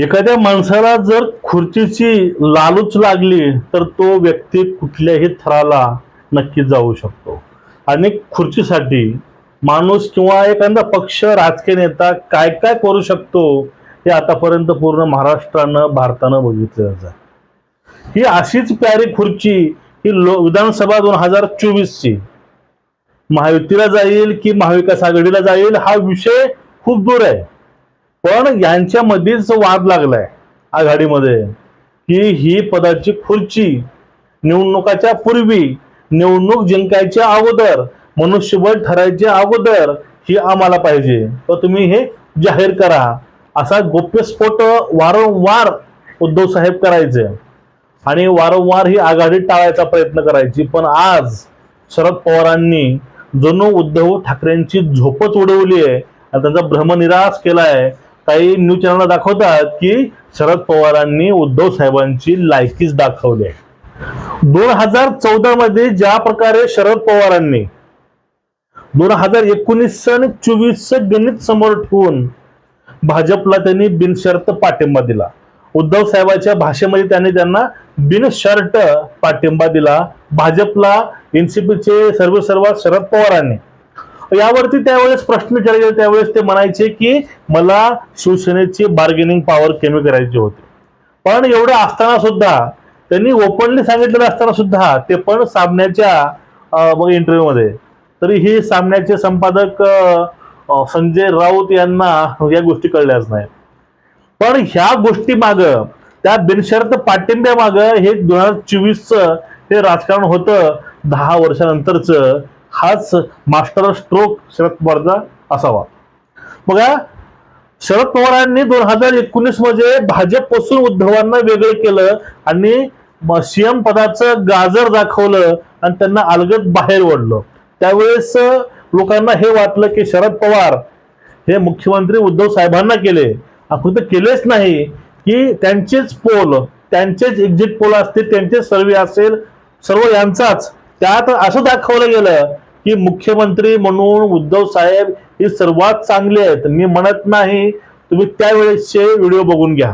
एखाद्या माणसाला जर खुर्चीची लालूच लागली तर तो व्यक्ती कुठल्याही थराला नक्की जाऊ शकतो. आणि खुर्चीसाठी माणूस किंवा एखादा पक्ष राजकीय नेता काय काय करू शकतो हे आतापर्यंत पूर्ण महाराष्ट्रानं भारतानं बघितलं जातं ही अशीच प्यारी खुर्ची ही लो विधानसभा दोन हजार चोवीसची. महायुतीला जाईल की महाविकास आघाडीला जाईल हा विषय खूप दूर आहे. पण यांच्यामध्येच वाद लागलाय आघाडीमध्ये की ही पदाची खुर्ची निवडणुकाच्या पूर्वी निवडणूक जिंकायच्या अगोदर मनुष्यबळ ठरायच्या अगोदर ही आम्हाला पाहिजे. तर तुम्ही हे जाहीर करा. असा गोप्यस्फोट वारंवार उद्धव साहेब करायचे. आणि वारंवार ही आघाडी टाळायचा प्रयत्न करायची. पण आज शरद पवारांनी जणू उद्धव ठाकरेंची झोपच उडवली आहे आणि त्यांचा भ्रमनिराश आहे काही न्यूज चॅनलला दाखवतात की शरद पवारांनी उद्धव साहेबांची लायकीच दाखवली आहे. दोन हजार चौदा मध्ये ज्या प्रकारे शरद पवारांनी दोन हजार एकोणीस आणि चोवीस गणित समोर ठेवून भाजपला त्यांनी बिनशर्त पाठिंबा दिला. उद्धव साहेबांच्या भाषेमध्ये त्यांनी त्यांना बिनशर्त पाठिंबा दिला. भाजपला एनसीपीचे सर्व सर्वात शरद पवारांनी. यावरती त्यावेळेस प्रश्न विचारले गेले त्यावेळेस ते म्हणायचे की मला शिवसेनेची बार्गेनिंग पॉवर कमी करायची होती. पण एवढं असताना सुद्धा त्यांनी ओपनली सांगितलेलं असताना सुद्धा ते पण सामन्याच्या इंटरव्ह्यू मध्ये. तरी हे सामन्याचे संपादक संजय राऊत यांना या गोष्टी कळल्याच नाही पण ह्या गोष्टी माग त्या बिनशर्त पाठिंब्या माग हे दोन हजार चोवीस हे राजकारण होतं दहा वर्षानंतरच. हाच मास्टर स्ट्रोक शरद पवारचा असावा. बघा शरद पवारांनी दोन हजार एकोणीसमध्ये भाजपपासून उद्धवांना वेगळं केलं आणि सीएम पदाचं गाजर दाखवलं आणि त्यांना अलगद बाहेर ओढलं. त्यावेळेस लोकांना हे वाटलं की शरद पवार हे मुख्यमंत्री उद्धव साहेबांना केले. फक्त केलेच नाही की त्यांचेच पोल त्यांचेच एक्झिट पोल असतील त्यांचेच सर्वे असेल सर्व यांचाच. त्यात असं दाखवलं गेलं की मुख्यमंत्री म्हणून उद्धव साहेब हे सर्वात चांगले आहेत. मी म्हणत नाही तुम्ही त्यावेळेसचे व्हिडिओ बघून घ्या.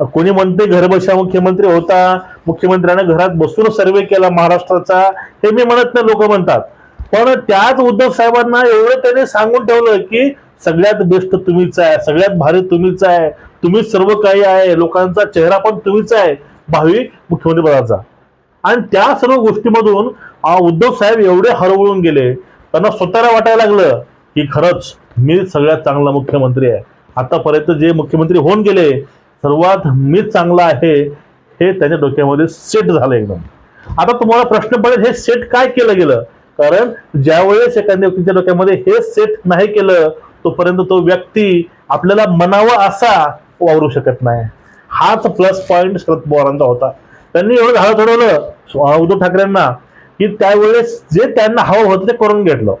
कोणी म्हणते घरबशा मुख्यमंत्री होता मुख्यमंत्र्यांना घरात बसून सर्वे केला महाराष्ट्राचा हे मी म्हणत नाही लोक म्हणतात. पण त्याच उद्धव साहेबांना एवढं त्याने सांगून ठेवलं की सगळ्यात बेस्ट तुम्हीच आहे सगळ्यात भारी तुम्हीच आहे तुम्हीच सर्व काही आहे लोकांचा चेहरा पण तुम्हीच आहे भावी मुख्यमंत्री पदाचा. आणि त्या सर्व गोष्टीमधून उद्धव साहेब एवढे हरवळून गेले त्यांना स्वतःला वाटायला लागलं की खरंच मी सगळ्यात चांगला मुख्यमंत्री आहे. आतापर्यंत जे मुख्यमंत्री होऊन गेले सर्वात मीच चांगला आहे हे त्याच्या डोक्यामध्ये सेट झालं एकदम. आता तुम्हाला प्रश्न पडेल हे सेट काय केलं गेलं? कारण ज्यावेळेस एखाद्या व्यक्तीच्या डोक्यामध्ये हे सेट नाही केलं तोपर्यंत तो व्यक्ती आपल्याला मनावा असा वावरू शकत नाही. हाच प्लस पॉईंट शरद पवारांचा होता. त्यांनी एवढं झालं ठरवलं उद्धव ठाकरेंना की त्यावेळेस जे त्यांना हवं होतं ते करून घेतलं.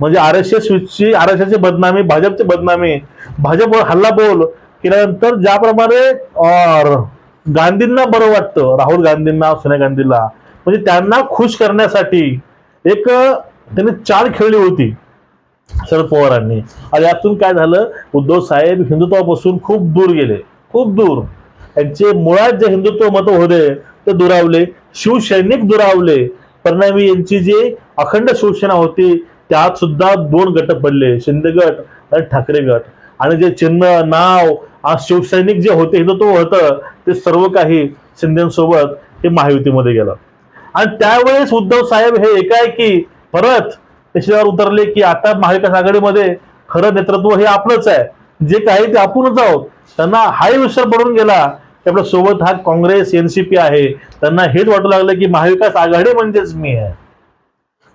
म्हणजे आर एस बदनामी भाजपची बदनामी भाजपवर हल्ला बोल केल्यानंतर ज्याप्रमाणे गांधींना बरं वाटतं राहुल गांधींना सोनिया गांधीला म्हणजे त्यांना खुश करण्यासाठी एक त्यांनी चाल खेळली होती शरद पवारांनी. आणि यातून काय झालं उद्धव साहेब हिंदुत्वापासून खूप दूर गेले. खूप दूर. यांचे मुळात जे हिंदुत्व मत होते ते दुरावले. शिवसैनिक दुरावले. परिणामी यांची जी अखंड शिवसेना होती त्यात सुद्धा दोन गट पडले. शिंदे गट आणि ठाकरे गट. आणि जे चिन्ह नाव शिवसैनिक जे होते हिंदुत्व होतं ते सर्व काही शिंदेसोबत हे महायुतीमध्ये गेलं. आणि त्यावेळेस उद्धव साहेब हे एकाएकी परत त्याच्यावर उतरले की आता महाविकास आघाडीमध्ये खरं नेतृत्व हे आपलंच आहे. जे काही ते आपणच आहोत. त्यांना हाय विसर पडून गेला. त्यामुळे सोबत हा काँग्रेस एनसीपी आहे. त्यांना हेच वाटू लागलं की महाविकास आघाडी म्हणजेच मी आहे.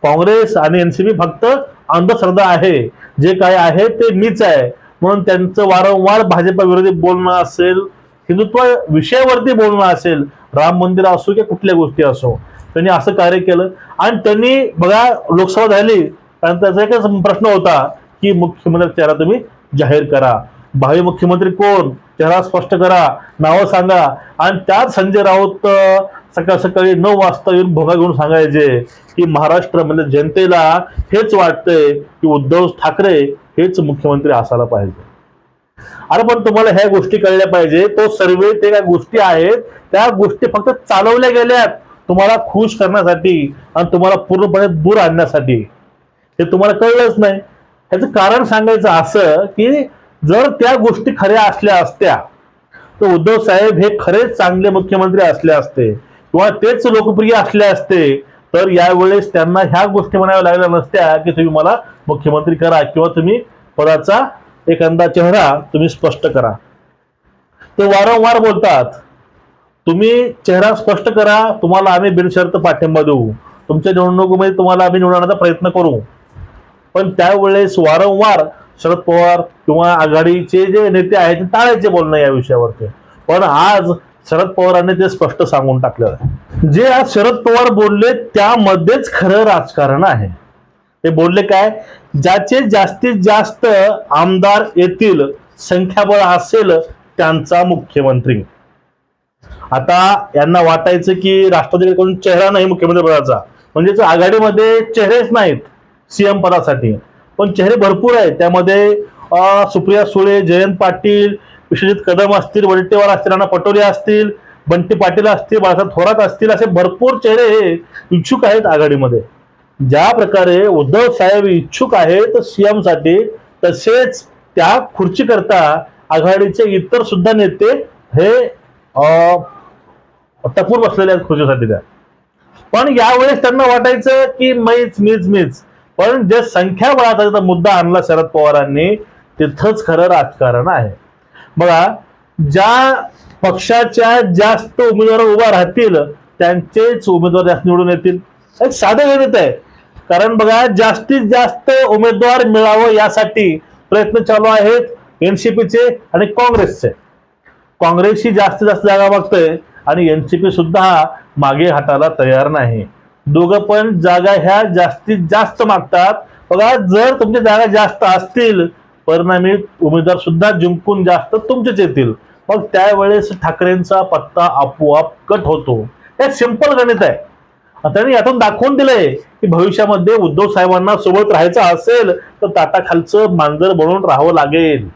काँग्रेस आणि एनसीपी फक्त अंधश्रद्धा आहे. जे काय आहे ते मीच आहे. म्हणून त्यांचं वारंवार भाजपा विरोधी बोलणं असेल हिंदुत्व विषयावरती बोलणं असेल राम मंदिर असो किंवा कुठल्या गोष्टी असो त्यांनी असं कार्य केलं. आणि त्यांनी बघा लोकसभा झाली कारण त्याचा एकच प्रश्न होता की मुख्यमंत्री चेहरा तुम्ही जाहीर करा. भावी मुख्यमंत्री कोण? चेहरा स्पष्ट करा नावं सांगा. आणि त्यात संजय राऊत सकाळ सकाळी नऊ वाजता येऊन भोगा घेऊन सांगायचे की महाराष्ट्रामध्ये जनतेला हेच वाटतंय की उद्धव ठाकरे हेच मुख्यमंत्री असायला पाहिजे. अरे पण तुम्हाला ह्या गोष्टी कळल्या पाहिजे. तो सर्वे ते काय गोष्टी आहेत त्या गोष्टी फक्त चालवल्या गेल्यात तुम्हाला खुश करण्यासाठी आणि तुम्हाला पूर्णपणे दूर आणण्यासाठी. हे तुम्हाला कळलंच नाही. ह्याचं कारण सांगायचं असं की जर त्या गोष्टी खऱ्या असल्या असत्या तर उद्धव साहेब हे खरेच चांगले मुख्यमंत्री असले असते किंवा तेच लोकप्रिय असले असते तर यावेळेस त्यांना ह्या गोष्टी म्हणाव्या लागल्या नसत्या की तुम्ही मला मुख्यमंत्री करा किंवा तुम्ही पदाचा एखादा चेहरा तुम्ही स्पष्ट करा. ते वारंवार बोलतात तुम्ही चेहरा स्पष्ट करा तुम्हाला आम्ही बिनशर्त पाठिंबा देऊ. तुमच्या निवडणुकीमध्ये तुम्हाला आम्ही निवडण्याचा प्रयत्न करू. पण त्यावेळेस वारंवार शरद पवार किंवा आघाडीचे जे नेते आहेत ते टाळायचे बोलणं या विषयावरती. पण आज शरद पवारांनी ते स्पष्ट सांगून टाकलेलं आहे. जे आज शरद पवार बोलले त्यामध्येच खरं राजकारण आहे. ते बोलले काय? ज्याचे जास्तीत जास्त आमदार येतील संख्याबळ असेल त्यांचा मुख्यमंत्री. आता यांना वाटायचं की राष्ट्रवादीकडून चेहरा नाही मुख्यमंत्री पदाचा. म्हणजेच आघाडीमध्ये चेहरेच नाहीत सीएम पदासाठी. पण चेहरे भरपूर आहेत. त्यामध्ये सुप्रिया सुळे जयंत पाटील विश्वजित कदम असतील वडेट्टेवार असतील राणा पटोले असतील बंटी पाटील असतील बाळासाहेब थोरात असतील असे भरपूर चेहरे हे इच्छुक आहेत आघाडीमध्ये. ज्या प्रकारे उद्धव साहेब इच्छुक आहेत सीएमसाठी तसेच त्या खुर्चीकरता आघाडीचे इतर सुद्धा नेते हे अं, बसलेले आहेत खुर्चीसाठी त्या पण यावेळेस त्यांना वाटायचं की मैच मीच मीच. पण जे संख्याबळाचा मुद्दा आणला शरद पवारांनी तिथंच खरं राजकारण आहे. बघा ज्या पक्षाच्या जास्त उमेदवार उभा राहतील त्यांचेच उमेदवार जास्त निवडून येतील. एक साधं गणित आहे. कारण बघा जास्तीत जास्त उमेदवार मिळावं यासाठी प्रयत्न चालू आहेत एनसीपीचे आणि काँग्रेसचे. काँग्रेस ही जास्तीत जास्त जागा मागतोय आणि एनसीपी सुद्धा मागे हटायला तयार नाही. दोघं पण जागा ह्या जास्तीत जास्त मागतात. बघा जर तुमच्या जागा जास्त असतील परिणामी उमेदवार सुद्धा जिंकून जास्त तुमचेच येतील. मग त्यावेळेस ठाकरेंचा पत्ता आपोआप कट होतो. हे सिंपल गणित आहे. त्यांनी यातून दाखवून दिलंय की भविष्यामध्ये उद्धव साहेबांना सोबत राहायचं असेल तर ताटाखालचं मांजर बनवून राहावं लागेल.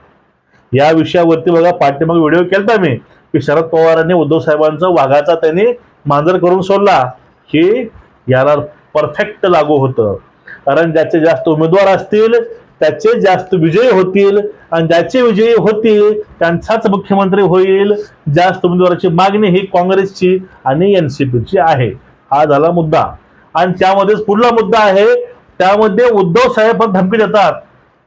या विषयावरती बघा पाठीमाग व्हिडिओ केलता मी की शरद पवारांनी उद्धव साहेबांचा वाघाचा त्यांनी मांजर करून सोडला. की याला परफेक्ट लागू होतं. कारण ज्याचे जास्त उमेदवार असतील त्याचे जास्त विजयी होतील आणि ज्याचे विजयी होतील त्यांचाच मुख्यमंत्री होईल. जास्त उमेदवाराची मागणी ही काँग्रेसची आणि एन सी पीची आहे. हा झाला मुद्दा. आणि त्यामध्येच पुढला मुद्दा आहे त्यामध्ये उद्धव साहेब पण धमकी देतात.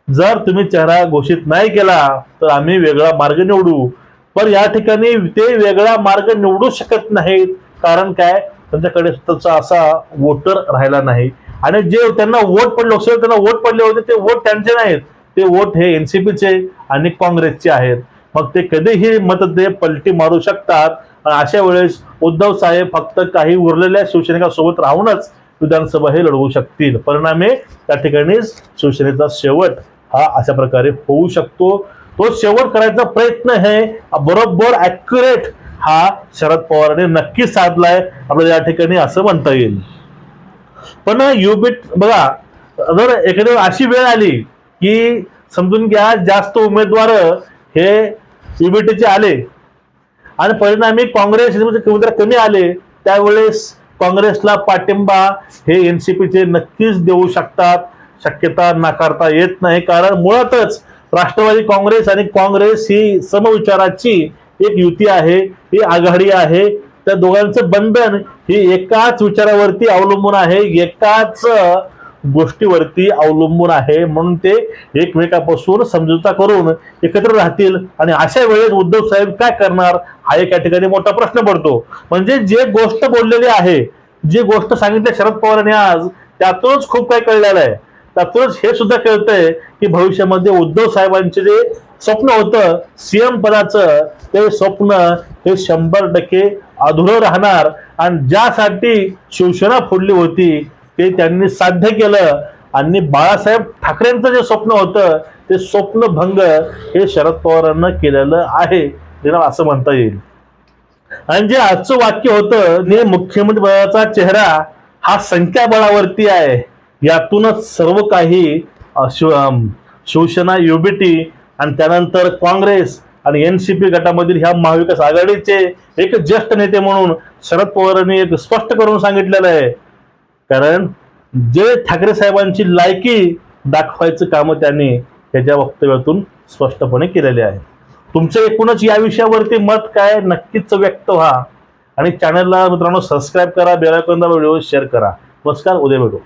जर तुम्ही चेहरा घोषित नाही केला तर आम्ही वेगळा मार्ग निवडू. पण या ठिकाणी ते वेगळा मार्ग निवडू शकत नाहीत. कारण काय? त्यांच्याकडे स्वतःचा असा वोटर राहिला नाही. आणि जे त्यांना वोट पडले लोकसभेत त्यांना वोट पडले होते ते वोट त्यांचे नाहीत. ते वोट हे एनसीपीचे आणि काँग्रेसचे आहेत. मग ते कधीही मतदेय पलटी मारू शकतात. अशा वेळेस उद्धव साहेब फक्त काही उरलेल्या शिवसैनिकांसोबत राहूनच विधानसभा हे लढवू शकतील. परिणामी त्या ठिकाणी शिवसेनेचा शेवट हा अशा प्रकारे होऊ शकतो. तो शेवट करायचा प्रयत्न हे बरोबर ॲक्युरेट हा शरद पवारांनी नक्कीच साधलाय. आपल्याला या ठिकाणी असं म्हणता येईल. पण युबीट बघा जर एखादी अशी वेळ आली की समजून घ्या जास्त उमेदवार हे युबीटीचे आले आणि परिणामी काँग्रेस उमेदवार कमी आले त्यावेळेस काँग्रेसला पाठिंबा हे एनसीपीचे नक्कीच देऊ शकतात. शक्यता नाकारता येत नाही. कारण मुळातच राष्ट्रवादी काँग्रेस आणि काँग्रेस ही समविचाराची एक युती आहे ही आघाडी आहे. त्या दोघांचं बंधन ही एकाच विचारावरती अवलंबून आहे एकाच गोष्टीवरती अवलंबून आहे. म्हणून ते एकमेकापासून समझोता करून एकत्र राहतील. आणि अशा वेळेस उद्धव साहेब काय करणार? हा एका ठिकाणी मोठा प्रश्न पडतो. म्हणजे जे गोष्ट बोललेली आहे जी गोष्ट सांगितली शरद पवारांनी आज त्यातूनच खूप काही कळलेलं आहे. त्यातूनच हे सुद्धा कळतंय की भविष्यामध्ये उद्धव साहेबांचे जे स्वप्न होतं सीएम पदाचं ते स्वप्न हे शंभर टक्के अधुरं राहणार. आणि ज्यासाठी शिवसेना फोडली होती ते त्यांनी साध्य केलं. आणि बाळासाहेब ठाकरेंचं जे स्वप्न होतं ते स्वप्न भंग हे शरद पवारांना केलेलं आहे. ज्याला असं म्हणता येईल. आणि जे आजचं वाक्य होतं ने मुख्यमंत्री पदाचा चेहरा हा संख्याबळावरती आहे. यातूनच सर्व काही शिव शिवसेना युबीटी आणि त्यानंतर काँग्रेस आणि एन सी पी गटामधील ह्या महाविकास आघाडीचे एक ज्येष्ठ नेते म्हणून शरद पवारांनी एक स्पष्ट करून सांगितलेलं आहे. कारण जे ठाकरे साहेबांची लायकी दाखवायचं काम त्यांनी त्याच्या वक्तव्यातून स्पष्टपणे केलेले आहे. तुमचं एकूणच या विषयावरती मत काय नक्कीच व्यक्त व्हा. आणि चॅनलला मित्रांनो सबस्क्राईब करा बेलायकॉन दाबा व्हिडिओ शेअर करा. नमस्कार उद्या भेटू.